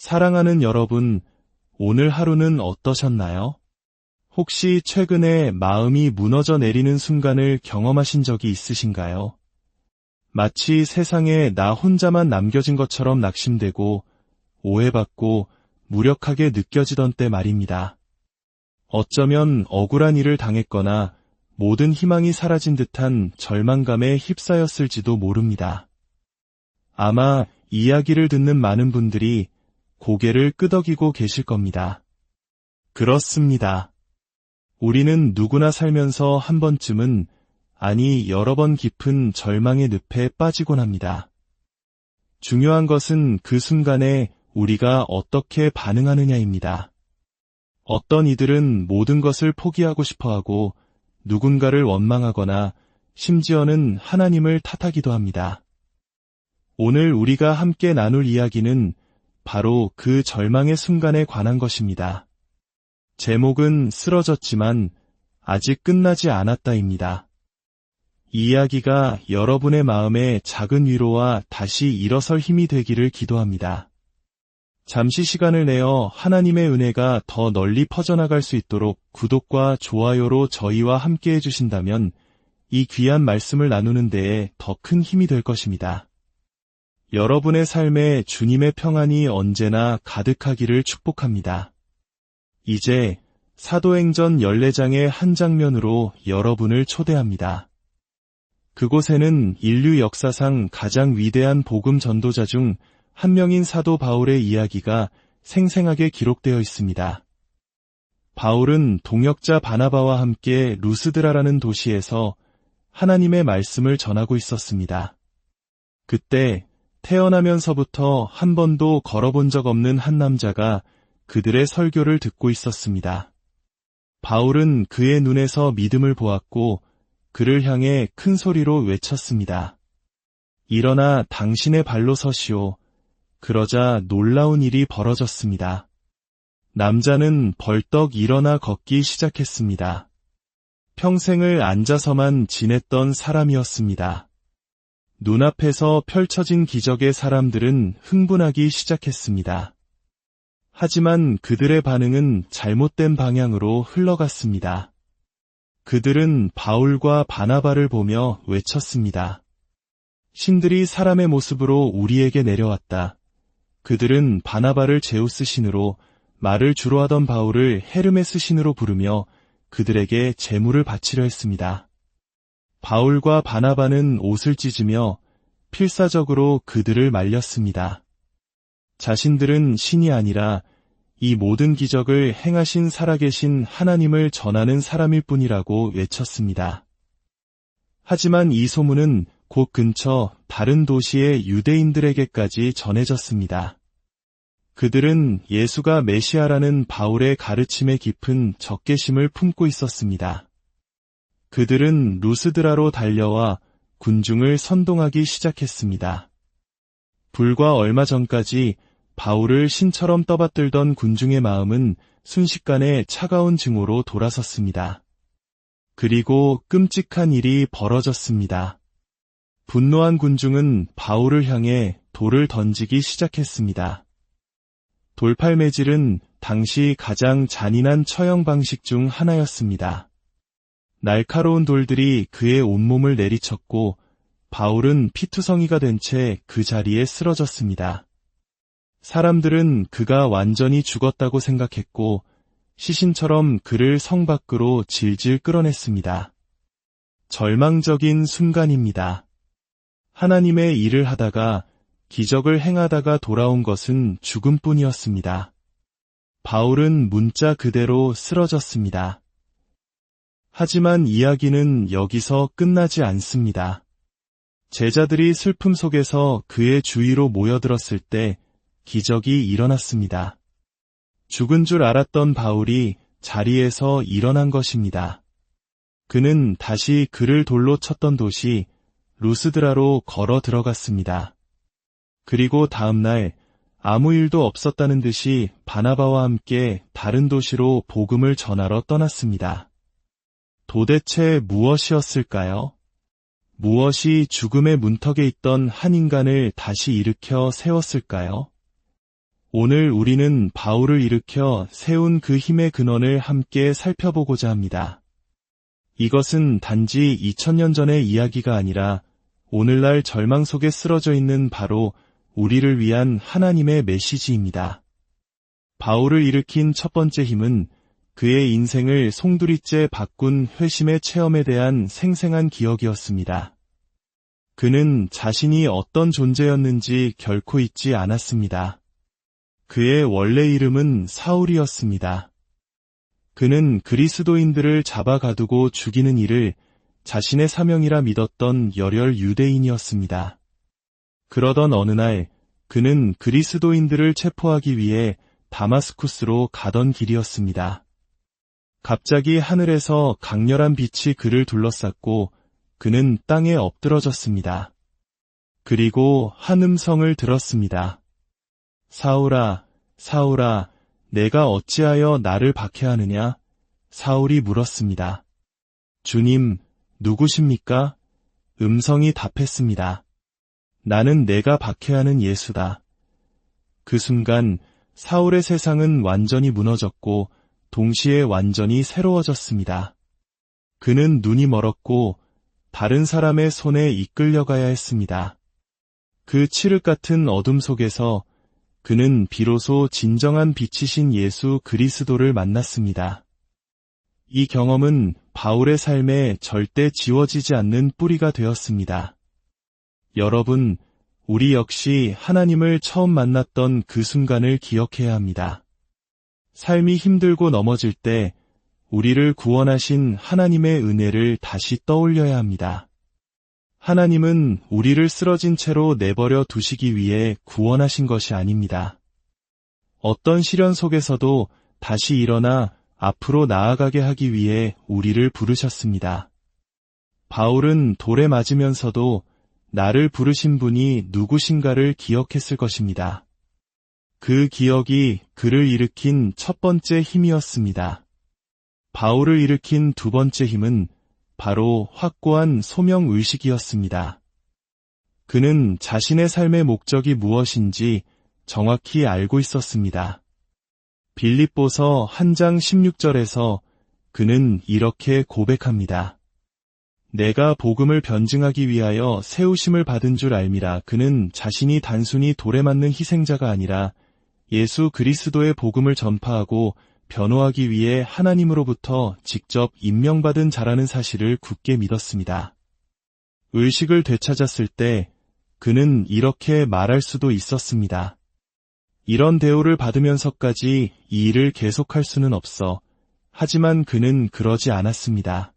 사랑하는 여러분, 오늘 하루는 어떠셨나요? 혹시 최근에 마음이 무너져 내리는 순간을 경험하신 적이 있으신가요? 마치 세상에 나 혼자만 남겨진 것처럼 낙심되고 오해받고 무력하게 느껴지던 때 말입니다. 어쩌면 억울한 일을 당했거나 모든 희망이 사라진 듯한 절망감에 휩싸였을지도 모릅니다. 아마 이야기를 듣는 많은 분들이 고개를 끄덕이고 계실 겁니다. 그렇습니다. 우리는 누구나 살면서 한 번쯤은 아니 여러 번 깊은 절망의 늪에 빠지곤 합니다. 중요한 것은 그 순간에 우리가 어떻게 반응하느냐입니다. 어떤 이들은 모든 것을 포기하고 싶어 하고 누군가를 원망하거나 심지어는 하나님을 탓하기도 합니다. 오늘 우리가 함께 나눌 이야기는 바로 그 절망의 순간에 관한 것입니다. 제목은 쓰러졌지만 아직 끝나지 않았다입니다. 이 이야기가 여러분의 마음에 작은 위로와 다시 일어설 힘이 되기를 기도합니다. 잠시 시간을 내어 하나님의 은혜가 더 널리 퍼져나갈 수 있도록 구독과 좋아요로 저희와 함께 해주신다면 이 귀한 말씀을 나누는 데에 더 큰 힘이 될 것입니다. 여러분의 삶에 주님의 평안이 언제나 가득하기를 축복합니다. 이제 사도행전 14장의 한 장면으로 여러분을 초대합니다. 그곳에는 인류 역사상 가장 위대한 복음 전도자 중 한 명인 사도 바울의 이야기가 생생하게 기록되어 있습니다. 바울은 동역자 바나바와 함께 루스드라라는 도시에서 하나님의 말씀을 전하고 있었습니다. 그때 태어나면서부터 한 번도 걸어본 적 없는 한 남자가 그들의 설교를 듣고 있었습니다. 바울은 그의 눈에서 믿음을 보았고 그를 향해 큰 소리로 외쳤습니다. 일어나 당신의 발로 서시오. 그러자 놀라운 일이 벌어졌습니다. 남자는 벌떡 일어나 걷기 시작했습니다. 평생을 앉아서만 지냈던 사람이었습니다. 눈앞에서 펼쳐진 기적의 사람들은 흥분하기 시작했습니다. 하지만 그들의 반응은 잘못된 방향으로 흘러갔습니다. 그들은 바울과 바나바를 보며 외쳤습니다. 신들이 사람의 모습으로 우리에게 내려왔다. 그들은 바나바를 제우스 신으로 말을 주로 하던 바울을 헤르메스 신으로 부르며 그들에게 재물을 바치려 했습니다. 바울과 바나바는 옷을 찢으며 필사적으로 그들을 말렸습니다. 자신들은 신이 아니라 이 모든 기적을 행하신 살아계신 하나님을 전하는 사람일 뿐이라고 외쳤습니다. 하지만 이 소문은 곧 근처 다른 도시의 유대인들에게까지 전해졌습니다. 그들은 예수가 메시아라는 바울의 가르침에 깊은 적개심을 품고 있었습니다. 그들은 루스드라로 달려와 군중을 선동하기 시작했습니다. 불과 얼마 전까지 바울을 신처럼 떠받들던 군중의 마음은 순식간에 차가운 증오로 돌아섰습니다. 그리고 끔찍한 일이 벌어졌습니다. 분노한 군중은 바울을 향해 돌을 던지기 시작했습니다. 돌팔매질은 당시 가장 잔인한 처형 방식 중 하나였습니다. 날카로운 돌들이 그의 온몸을 내리쳤고 바울은 피투성이가 된 채 그 자리에 쓰러졌습니다. 사람들은 그가 완전히 죽었다고 생각했고 시신처럼 그를 성 밖으로 질질 끌어냈습니다. 절망적인 순간입니다. 하나님의 일을 하다가 기적을 행하다가 돌아온 것은 죽음뿐이었습니다. 바울은 문자 그대로 쓰러졌습니다. 하지만 이야기는 여기서 끝나지 않습니다. 제자들이 슬픔 속에서 그의 주위로 모여들었을 때 기적이 일어났습니다. 죽은 줄 알았던 바울이 자리에서 일어난 것입니다. 그는 다시 그를 돌로 쳤던 도시 루스드라로 걸어 들어갔습니다. 그리고 다음날 아무 일도 없었다는 듯이 바나바와 함께 다른 도시로 복음을 전하러 떠났습니다. 도대체 무엇이었을까요? 무엇이 죽음의 문턱에 있던 한 인간을 다시 일으켜 세웠을까요? 오늘 우리는 바울을 일으켜 세운 그 힘의 근원을 함께 살펴보고자 합니다. 이것은 단지 2000년 전의 이야기가 아니라 오늘날 절망 속에 쓰러져 있는 바로 우리를 위한 하나님의 메시지입니다. 바울을 일으킨 첫 번째 힘은 그의 인생을 송두리째 바꾼 회심의 체험에 대한 생생한 기억이었습니다. 그는 자신이 어떤 존재였는지 결코 잊지 않았습니다. 그의 원래 이름은 사울이었습니다. 그는 그리스도인들을 잡아 가두고 죽이는 일을 자신의 사명이라 믿었던 열혈 유대인이었습니다. 그러던 어느 날 그는 그리스도인들을 체포하기 위해 다마스쿠스로 가던 길이었습니다. 갑자기 하늘에서 강렬한 빛이 그를 둘러쌌고 그는 땅에 엎드러졌습니다. 그리고 한 음성을 들었습니다. 사울아, 사울아, 내가 어찌하여 나를 박해하느냐? 사울이 물었습니다. 주님, 누구십니까? 음성이 답했습니다. 나는 내가 박해하는 예수다. 그 순간 사울의 세상은 완전히 무너졌고 동시에 완전히 새로워졌습니다. 그는 눈이 멀었고 다른 사람의 손에 이끌려가야 했습니다. 그 칠흑 같은 어둠 속에서 그는 비로소 진정한 빛이신 예수 그리스도를 만났습니다. 이 경험은 바울의 삶에 절대 지워지지 않는 뿌리가 되었습니다. 여러분, 우리 역시 하나님을 처음 만났던 그 순간을 기억해야 합니다. 삶이 힘들고 넘어질 때 우리를 구원하신 하나님의 은혜를 다시 떠올려야 합니다. 하나님은 우리를 쓰러진 채로 내버려 두시기 위해 구원하신 것이 아닙니다. 어떤 시련 속에서도 다시 일어나 앞으로 나아가게 하기 위해 우리를 부르셨습니다. 바울은 돌에 맞으면서도 나를 부르신 분이 누구신가를 기억했을 것입니다. 그 기억이 그를 일으킨 첫 번째 힘이었습니다. 바울을 일으킨 두 번째 힘은 바로 확고한 소명 의식이었습니다. 그는 자신의 삶의 목적이 무엇인지 정확히 알고 있었습니다. 빌립보서 한 장 16절에서 그는 이렇게 고백합니다. 내가 복음을 변증하기 위하여 세우심을 받은 줄 알미라 그는 자신이 단순히 돌에 맞는 희생자가 아니라 예수 그리스도의 복음을 전파하고 변호하기 위해 하나님으로부터 직접 임명받은 자라는 사실을 굳게 믿었습니다. 의식을 되찾았을 때 그는 이렇게 말할 수도 있었습니다. 이런 대우를 받으면서까지 이 일을 계속할 수는 없어. 하지만 그는 그러지 않았습니다.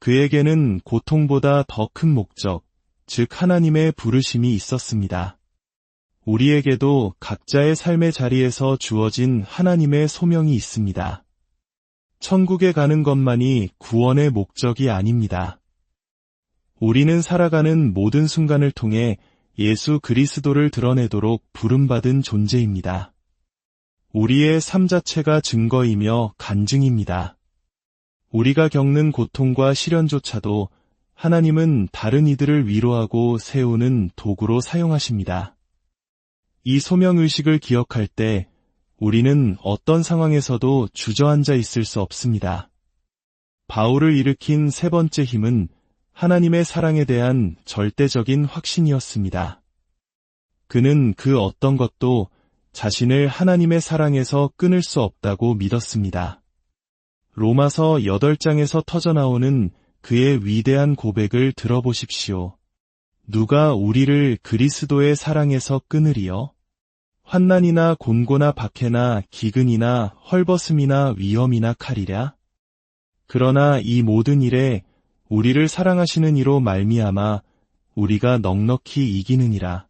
그에게는 고통보다 더 큰 목적, 즉 하나님의 부르심이 있었습니다. 우리에게도 각자의 삶의 자리에서 주어진 하나님의 소명이 있습니다. 천국에 가는 것만이 구원의 목적이 아닙니다. 우리는 살아가는 모든 순간을 통해 예수 그리스도를 드러내도록 부름받은 존재입니다. 우리의 삶 자체가 증거이며 간증입니다. 우리가 겪는 고통과 시련조차도 하나님은 다른 이들을 위로하고 세우는 도구로 사용하십니다. 이 소명의식을 기억할 때 우리는 어떤 상황에서도 주저앉아 있을 수 없습니다. 바울을 일으킨 세 번째 힘은 하나님의 사랑에 대한 절대적인 확신이었습니다. 그는 그 어떤 것도 자신을 하나님의 사랑에서 끊을 수 없다고 믿었습니다. 로마서 8장에서 터져나오는 그의 위대한 고백을 들어보십시오. 누가 우리를 그리스도의 사랑에서 끊으리요? 환난이나 곤고나 박해나 기근이나 헐벗음이나 위험이나 칼이랴? 그러나 이 모든 일에 우리를 사랑하시는 이로 말미암아 우리가 넉넉히 이기느니라.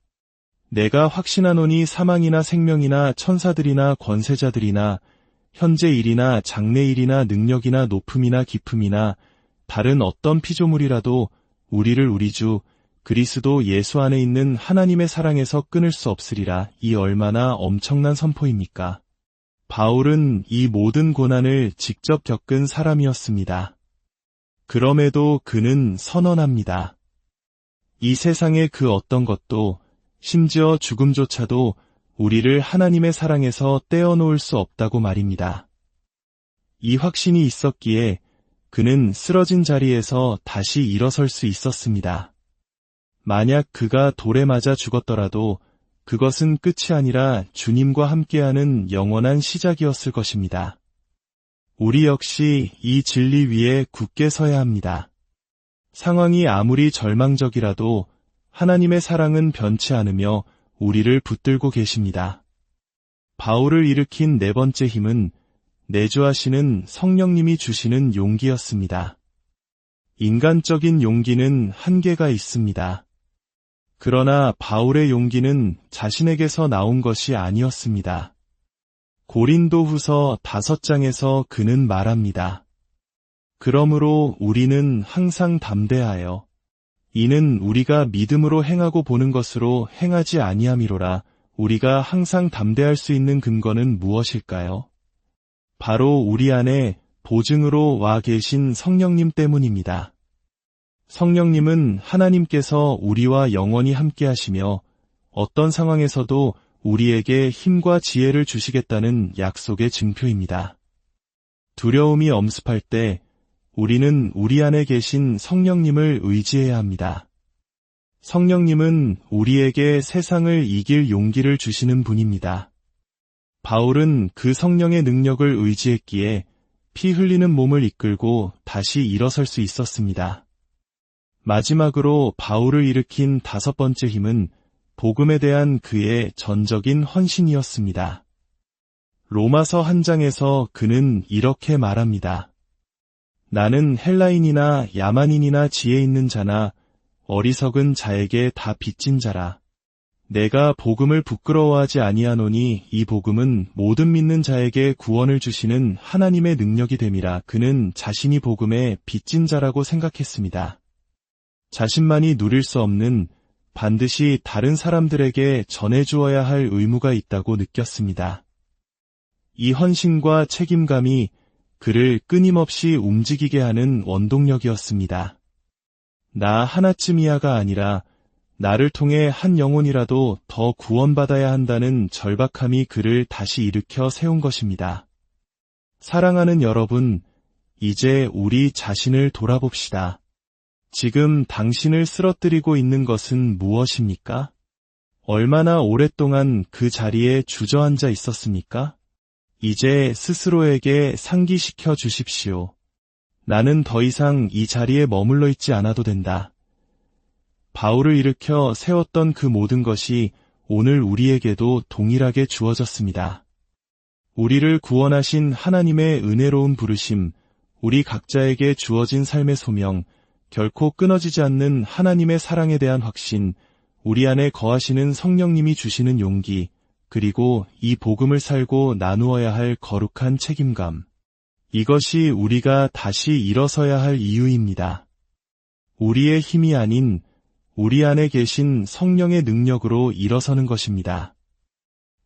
내가 확신하노니 사망이나 생명이나 천사들이나 권세자들이나 현재 일이나 장래 일이나 능력이나 높음이나 깊음이나 다른 어떤 피조물이라도 우리를 우리 주 그리스도 예수 안에 있는 하나님의 사랑에서 끊을 수 없으리라. 이 얼마나 엄청난 선포입니까? 바울은 이 모든 고난을 직접 겪은 사람이었습니다. 그럼에도 그는 선언합니다. 이 세상의 그 어떤 것도 심지어 죽음조차도 우리를 하나님의 사랑에서 떼어놓을 수 없다고 말입니다. 이 확신이 있었기에 그는 쓰러진 자리에서 다시 일어설 수 있었습니다. 만약 그가 돌에 맞아 죽었더라도 그것은 끝이 아니라 주님과 함께하는 영원한 시작이었을 것입니다. 우리 역시 이 진리 위에 굳게 서야 합니다. 상황이 아무리 절망적이라도 하나님의 사랑은 변치 않으며 우리를 붙들고 계십니다. 바울을 일으킨 네 번째 힘은 내주하시는 성령님이 주시는 용기였습니다. 인간적인 용기는 한계가 있습니다. 그러나 바울의 용기는 자신에게서 나온 것이 아니었습니다. 고린도 후서 다섯 장에서 그는 말합니다. 그러므로 우리는 항상 담대하여 이는 우리가 믿음으로 행하고 보는 것으로 행하지 아니함이로라 우리가 항상 담대할 수 있는 근거는 무엇일까요? 바로 우리 안에 보증으로 와 계신 성령님 때문입니다. 성령님은 하나님께서 우리와 영원히 함께 하시며 어떤 상황에서도 우리에게 힘과 지혜를 주시겠다는 약속의 증표입니다. 두려움이 엄습할 때 우리는 우리 안에 계신 성령님을 의지해야 합니다. 성령님은 우리에게 세상을 이길 용기를 주시는 분입니다. 바울은 그 성령의 능력을 의지했기에 피 흘리는 몸을 이끌고 다시 일어설 수 있었습니다. 마지막으로 바울을 일으킨 다섯 번째 힘은 복음에 대한 그의 전적인 헌신이었습니다. 로마서 한 장에서 그는 이렇게 말합니다. 나는 헬라인이나 야만인이나 지혜 있는 자나 어리석은 자에게 다 빚진 자라. 내가 복음을 부끄러워하지 아니하노니 이 복음은 모든 믿는 자에게 구원을 주시는 하나님의 능력이 됨이라 그는 자신이 복음에 빚진 자라고 생각했습니다. 자신만이 누릴 수 없는 반드시 다른 사람들에게 전해주어야 할 의무가 있다고 느꼈습니다. 이 헌신과 책임감이 그를 끊임없이 움직이게 하는 원동력이었습니다. 나 하나쯤이야가 아니라 나를 통해 한 영혼이라도 더 구원받아야 한다는 절박함이 그를 다시 일으켜 세운 것입니다. 사랑하는 여러분, 이제 우리 자신을 돌아봅시다. 지금 당신을 쓰러뜨리고 있는 것은 무엇입니까? 얼마나 오랫동안 그 자리에 주저앉아 있었습니까? 이제 스스로에게 상기시켜 주십시오. 나는 더 이상 이 자리에 머물러 있지 않아도 된다. 바울을 일으켜 세웠던 그 모든 것이 오늘 우리에게도 동일하게 주어졌습니다. 우리를 구원하신 하나님의 은혜로운 부르심, 우리 각자에게 주어진 삶의 소명, 결코 끊어지지 않는 하나님의 사랑에 대한 확신, 우리 안에 거하시는 성령님이 주시는 용기, 그리고 이 복음을 살고 나누어야 할 거룩한 책임감. 이것이 우리가 다시 일어서야 할 이유입니다. 우리의 힘이 아닌 우리 안에 계신 성령의 능력으로 일어서는 것입니다.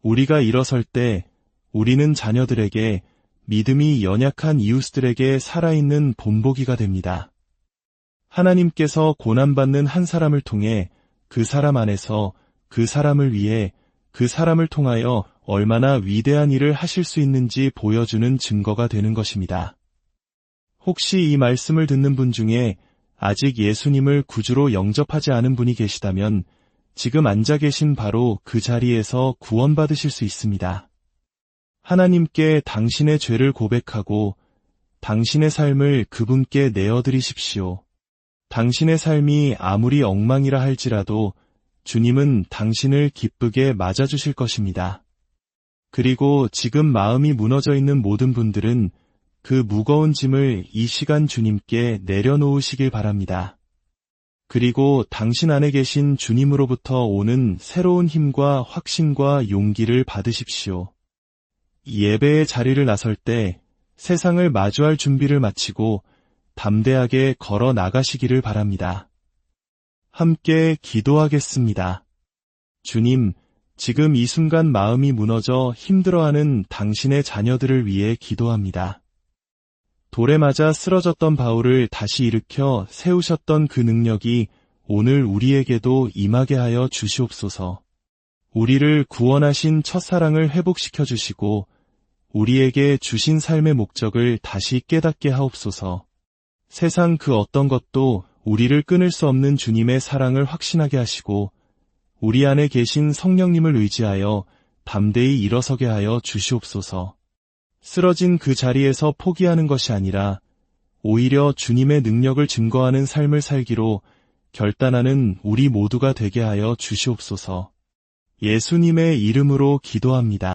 우리가 일어설 때 우리는 자녀들에게 믿음이 연약한 이웃들에게 살아있는 본보기가 됩니다. 하나님께서 고난받는 한 사람을 통해 그 사람 안에서 그 사람을 위해 그 사람을 통하여 얼마나 위대한 일을 하실 수 있는지 보여주는 증거가 되는 것입니다. 혹시 이 말씀을 듣는 분 중에 아직 예수님을 구주로 영접하지 않은 분이 계시다면 지금 앉아 계신 바로 그 자리에서 구원받으실 수 있습니다. 하나님께 당신의 죄를 고백하고 당신의 삶을 그분께 내어드리십시오. 당신의 삶이 아무리 엉망이라 할지라도 주님은 당신을 기쁘게 맞아주실 것입니다. 그리고 지금 마음이 무너져 있는 모든 분들은 그 무거운 짐을 이 시간 주님께 내려놓으시길 바랍니다. 그리고 당신 안에 계신 주님으로부터 오는 새로운 힘과 확신과 용기를 받으십시오. 예배의 자리를 나설 때 세상을 마주할 준비를 마치고 담대하게 걸어 나가시기를 바랍니다. 함께 기도하겠습니다. 주님, 지금 이 순간 마음이 무너져 힘들어하는 당신의 자녀들을 위해 기도합니다. 돌에 맞아 쓰러졌던 바울을 다시 일으켜 세우셨던 그 능력이 오늘 우리에게도 임하게 하여 주시옵소서. 우리를 구원하신 첫사랑을 회복시켜 주시고 우리에게 주신 삶의 목적을 다시 깨닫게 하옵소서. 세상 그 어떤 것도 우리를 끊을 수 없는 주님의 사랑을 확신하게 하시고 우리 안에 계신 성령님을 의지하여 담대히 일어서게 하여 주시옵소서. 쓰러진 그 자리에서 포기하는 것이 아니라 오히려 주님의 능력을 증거하는 삶을 살기로 결단하는 우리 모두가 되게 하여 주시옵소서. 예수님의 이름으로 기도합니다.